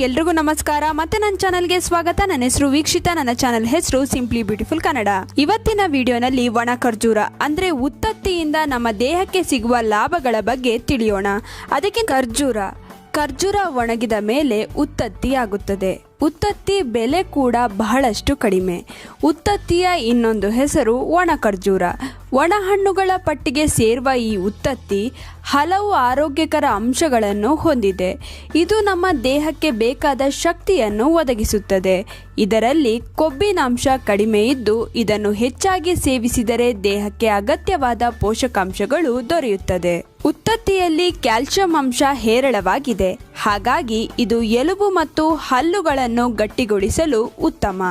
ಎಲ್ರಿಗೂ ನಮಸ್ಕಾರ. ಮತ್ತೆ ನನ್ನ ಚಾನಲ್ಗೆ ಸ್ವಾಗತ. ನನ್ನ ಹೆಸರು ವೀಕ್ಷಿತ. ನನ್ನ ಚಾನಲ್ ಹೆಸರು ಸಿಂಪ್ಲಿ ಬ್ಯೂಟಿಫುಲ್ ಕನ್ನಡ ಇವತ್ತಿನ ವಿಡಿಯೋನಲ್ಲಿ ಒಣ ಖರ್ಜೂರ, ಅಂದ್ರೆ ಉತ್ತತ್ತಿಯಿಂದ ನಮ್ಮ ದೇಹಕ್ಕೆ ಸಿಗುವ ಲಾಭಗಳ ಬಗ್ಗೆ ತಿಳಿಯೋಣ. ಅದಕ್ಕೆ ಖರ್ಜೂರ. ಖರ್ಜೂರ ಒಣಗಿದ ಮೇಲೆ ಉತ್ತತ್ತಿ ಆಗುತ್ತದೆ. ಉತ್ತತ್ತಿ ಬೆಲೆ ಕೂಡ ಬಹಳಷ್ಟು ಕಡಿಮೆ. ಉತ್ತತ್ತಿಯ ಇನ್ನೊಂದು ಹೆಸರು ಒಣ ಖರ್ಜೂರ ಒಣ ಹಣ್ಣುಗಳ ಪಟ್ಟಿಗೆ ಸೇರುವ ಈ ಉತ್ತತ್ತಿ ಹಲವು ಆರೋಗ್ಯಕರ ಅಂಶಗಳನ್ನು ಹೊಂದಿದೆ. ಇದು ನಮ್ಮ ದೇಹಕ್ಕೆ ಬೇಕಾದ ಶಕ್ತಿಯನ್ನು ಒದಗಿಸುತ್ತದೆ. ಇದರಲ್ಲಿ ಕೊಬ್ಬಿನಾಂಶ ಕಡಿಮೆ ಇದ್ದು ಇದನ್ನು ಹೆಚ್ಚಾಗಿ ಸೇವಿಸಿದರೆ ದೇಹಕ್ಕೆ ಅಗತ್ಯವಾದ ಪೋಷಕಾಂಶಗಳು ದೊರೆಯುತ್ತದೆ. ಉತ್ತತ್ತಿಯಲ್ಲಿ ಕ್ಯಾಲ್ಸಿಯಂ ಅಂಶ ಹೇರಳವಾಗಿದೆ. ಹಾಗಾಗಿ ಇದು ಎಲುಬು ಮತ್ತು ಹಲ್ಲುಗಳನ್ನು ಗಟ್ಟಿಗೊಳಿಸಲು ಉತ್ತಮ.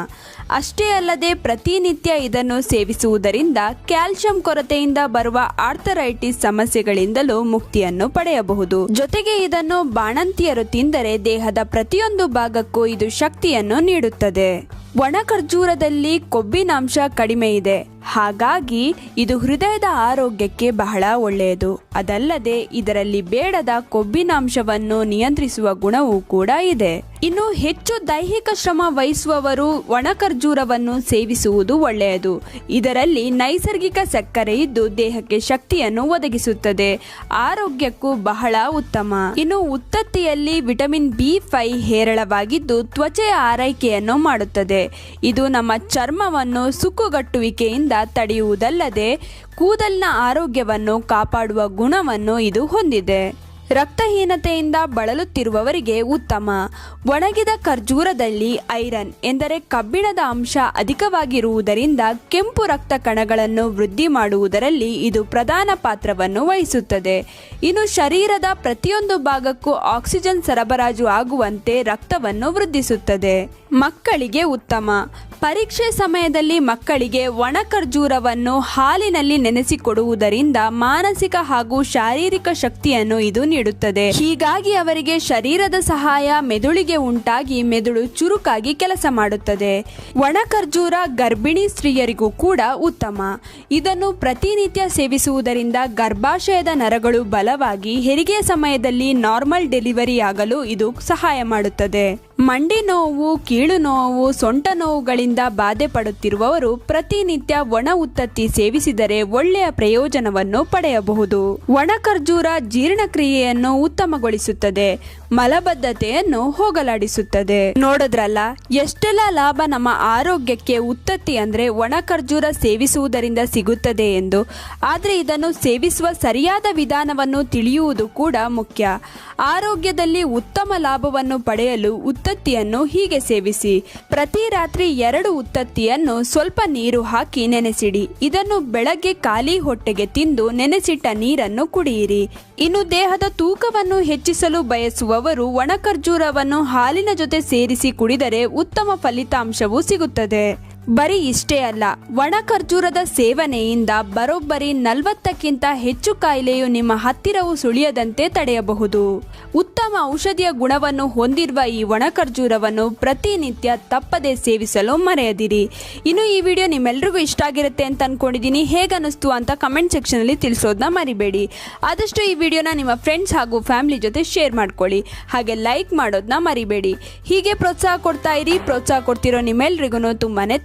ಅಷ್ಟೇ ಅಲ್ಲದೆ ಪ್ರತಿನಿತ್ಯ ಇದನ್ನು ಸೇವಿಸುವುದರಿಂದ ಕ್ಯಾಲ್ಸಿಯಂ ಕೊರತೆಯಿಂದ ಬರುವ ಆರ್ಥರೈಟಿಸ್ ಸಮಸ್ಯೆಗಳಿಂದಲೂ ಮುಕ್ತಿಯನ್ನು ಪಡೆಯಬಹುದು. ಜೊತೆಗೆ ಇದನ್ನು ಬಾಣಂತಿಯರು ತಿಂದರೆ ದೇಹದ ಪ್ರತಿಯೊಂದು ಭಾಗಕ್ಕೂ ಇದು ಶಕ್ತಿಯನ್ನು ನೀಡುತ್ತದೆ. ಒಣ ಖರ್ಜೂರದಲ್ಲಿ ಕೊಬ್ಬಿನಾಂಶ ಕಡಿಮೆ ಇದೆ. ಹಾಗಾಗಿ ಇದು ಹೃದಯದ ಆರೋಗ್ಯಕ್ಕೆ ಬಹಳ ಒಳ್ಳೆಯದು. ಅದಲ್ಲದೆ ಇದರಲ್ಲಿ ಬೇಡದ ಕೊಬ್ಬಿನಾಂಶವನ್ನು ನಿಯಂತ್ರಿಸುವ ಗುಣವೂ ಕೂಡ ಇದೆ. ಇನ್ನು ಹೆಚ್ಚು ದೈಹಿಕ ಶ್ರಮ ವಹಿಸುವವರು ಒಣ ಖರ್ಜೂರವನ್ನು ಸೇವಿಸುವುದು ಒಳ್ಳೆಯದು. ಇದರಲ್ಲಿ ನೈಸರ್ಗಿಕ ಸಕ್ಕರೆ ಇದ್ದು ದೇಹಕ್ಕೆ ಶಕ್ತಿಯನ್ನು ಒದಗಿಸುತ್ತದೆ. ಆರೋಗ್ಯಕ್ಕೂ ಬಹಳ ಉತ್ತಮ. ಇನ್ನು ಉತ್ತತ್ತಿಯಲ್ಲಿ ವಿಟಮಿನ್ ಬಿ ಫೈ ಹೇರಳವಾಗಿದ್ದು ತ್ವಚೆಯ ಆರೈಕೆಯನ್ನು ಮಾಡುತ್ತದೆ. ಇದು ನಮ್ಮ ಚರ್ಮವನ್ನು ಸುಕ್ಕುಗಟ್ಟುವಿಕೆಯಿಂದ ತಡೆಯುವುದಲ್ಲದೆ ಕೂದಲಿನ ಆರೋಗ್ಯವನ್ನು ಕಾಪಾಡುವ ಗುಣವನ್ನು ಇದು ಹೊಂದಿದೆ. ರಕ್ತಹೀನತೆಯಿಂದ ಬಳಲುತ್ತಿರುವವರಿಗೆ ಉತ್ತಮ. ಒಣಗಿದ ಖರ್ಜೂರದಲ್ಲಿ ಐರನ್ ಎಂದರೆ ಕಬ್ಬಿಣದ ಅಂಶ ಅಧಿಕವಾಗಿರುವುದರಿಂದ ಕೆಂಪು ರಕ್ತ ಕಣಗಳನ್ನು ವೃದ್ಧಿ ಮಾಡುವುದರಲ್ಲಿ ಇದು ಪ್ರಧಾನ ಪಾತ್ರವನ್ನು ವಹಿಸುತ್ತದೆ. ಇನ್ನು ಶರೀರದ ಪ್ರತಿಯೊಂದು ಭಾಗಕ್ಕೂ ಆಕ್ಸಿಜನ್ ಸರಬರಾಜು ಆಗುವಂತೆ ರಕ್ತವನ್ನು ವೃದ್ಧಿಸುತ್ತದೆ. ಮಕ್ಕಳಿಗೆ ಉತ್ತಮ. ಪರೀಕ್ಷೆ ಸಮಯದಲ್ಲಿ ಮಕ್ಕಳಿಗೆ ಒಣ ಖರ್ಜೂರವನ್ನು ಹಾಲಿನಲ್ಲಿ ನೆನೆಸಿಕೊಡುವುದರಿಂದ ಮಾನಸಿಕ ಹಾಗೂ ಶಾರೀರಿಕ ಶಕ್ತಿಯನ್ನು ಇದು ನೀಡುತ್ತದೆ. ಹೀಗಾಗಿ ಅವರಿಗೆ ಶರೀರದ ಸಹಾಯ ಮೆದುಳಿಗೆ ಉಂಟಾಗಿ ಮೆದುಳು ಚುರುಕಾಗಿ ಕೆಲಸ ಮಾಡುತ್ತದೆ. ಒಣ ಖರ್ಜೂರ ಗರ್ಭಿಣಿ ಸ್ತ್ರೀಯರಿಗೂ ಕೂಡ ಉತ್ತಮ. ಇದನ್ನು ಪ್ರತಿನಿತ್ಯ ಸೇವಿಸುವುದರಿಂದ ಗರ್ಭಾಶಯದ ನರಗಳು ಬಲವಾಗಿ ಹೆರಿಗೆ ಸಮಯದಲ್ಲಿ ನಾರ್ಮಲ್ ಡೆಲಿವರಿ ಆಗಲು ಇದು ಸಹಾಯ ಮಾಡುತ್ತದೆ. ಮಂಡಿ ನೋವು, ಕೀಳು ನೋವು, ಸೊಂಟ ನೋವುಗಳಿಂದ ಬಾಧೆ ಪಡುತ್ತಿರುವವರು ಪ್ರತಿನಿತ್ಯ ಒಣ ಉತ್ತತ್ತಿ ಸೇವಿಸಿದರೆ ಒಳ್ಳೆಯ ಪ್ರಯೋಜನವನ್ನು ಪಡೆಯಬಹುದು. ಒಣ ಖರ್ಜೂರ ಜೀರ್ಣಕ್ರಿಯೆಯನ್ನು ಉತ್ತಮಗೊಳಿಸುತ್ತದೆ. ಮಲಬದ್ಧತೆಯನ್ನು ಹೋಗಲಾಡಿಸುತ್ತದೆ. ನೋಡಿದ್ರಲ್ಲ, ಎಷ್ಟೆಲ್ಲ ಲಾಭ ನಮ್ಮ ಆರೋಗ್ಯಕ್ಕೆ ಉತ್ತತ್ತಿ ಅಂದ್ರೆ ಒಣ ಖರ್ಜೂರ ಸೇವಿಸುವುದರಿಂದ ಸಿಗುತ್ತದೆ ಎಂದು. ಆದರೆ ಇದನ್ನು ಸೇವಿಸುವ ಸರಿಯಾದ ವಿಧಾನವನ್ನು ತಿಳಿಯುವುದು ಕೂಡ ಮುಖ್ಯ. ಆರೋಗ್ಯದಲ್ಲಿ ಉತ್ತಮ ಲಾಭವನ್ನು ಪಡೆಯಲು ಉತ್ತತ್ತಿಯನ್ನು ಹೀಗೆ ಸೇವಿಸಿ, ಪ್ರತಿ ರಾತ್ರಿ ಎರಡು ಉತ್ತತ್ತಿಯನ್ನು ಸ್ವಲ್ಪ ನೀರು ಹಾಕಿ ನೆನೆಸಿಡಿ. ಇದನ್ನು ಬೆಳಗ್ಗೆ ಖಾಲಿ ಹೊಟ್ಟೆಗೆ ತಿಂದು ನೆನೆಸಿಟ್ಟ ನೀರನ್ನು ಕುಡಿಯಿರಿ. ಇನ್ನು ದೇಹದ ತೂಕವನ್ನು ಹೆಚ್ಚಿಸಲು ಬಯಸುವವರು ಒಣ ಖರ್ಜೂರವನ್ನು ಹಾಲಿನ ಜೊತೆ ಸೇರಿಸಿ ಕುಡಿದರೆ ಉತ್ತಮ ಫಲಿತಾಂಶವೂ ಸಿಗುತ್ತದೆ. ಬರೀ ಇಷ್ಟೇ ಅಲ್ಲ ಒಣ ಖರ್ಜೂರದ ಸೇವನೆಯಿಂದ ಬರೋಬ್ಬರಿ ನಲವತ್ತಕ್ಕಿಂತ ಹೆಚ್ಚು ಕಾಯಿಲೆಯು ನಿಮ್ಮ ಹತ್ತಿರವು ಸುಳಿಯದಂತೆ ತಡೆಯಬಹುದು. ಉತ್ತಮ ಔಷಧಿಯ ಗುಣವನ್ನು ಹೊಂದಿರುವ ಈ ಒಣ ಖರ್ಜೂರವನ್ನು ಪ್ರತಿನಿತ್ಯ ತಪ್ಪದೆ ಸೇವಿಸಲು ಮರೆಯದಿರಿ. ಇನ್ನು ಈ ವಿಡಿಯೋ ನಿಮ್ಮೆಲ್ರಿಗೂ ಇಷ್ಟ ಆಗಿರುತ್ತೆ ಅಂತ ಅನ್ಕೊಂಡಿದ್ದೀನಿ ಹೇಗನ್ನಿಸ್ತು ಅಂತ ಕಮೆಂಟ್ ಸೆಕ್ಷನಲ್ಲಿ ತಿಳಿಸೋದನ್ನ ಮರಿಬೇಡಿ. ಆದಷ್ಟು ಈ ವಿಡಿಯೋನ ನಿಮ್ಮ ಫ್ರೆಂಡ್ಸ್ ಹಾಗೂ ಫ್ಯಾಮಿಲಿ ಜೊತೆ ಶೇರ್ ಮಾಡ್ಕೊಳ್ಳಿ. ಹಾಗೆ ಲೈಕ್ ಮಾಡೋದನ್ನ ಮರಿಬೇಡಿ. ಹೀಗೆ ಪ್ರೋತ್ಸಾಹ ಕೊಡ್ತಾ ಇರಿ. ಪ್ರೋತ್ಸಾಹ ಕೊಡ್ತಿರೋ ನಿಮ್ಮೆಲ್ರಿಗೂ ತುಂಬಾನೇ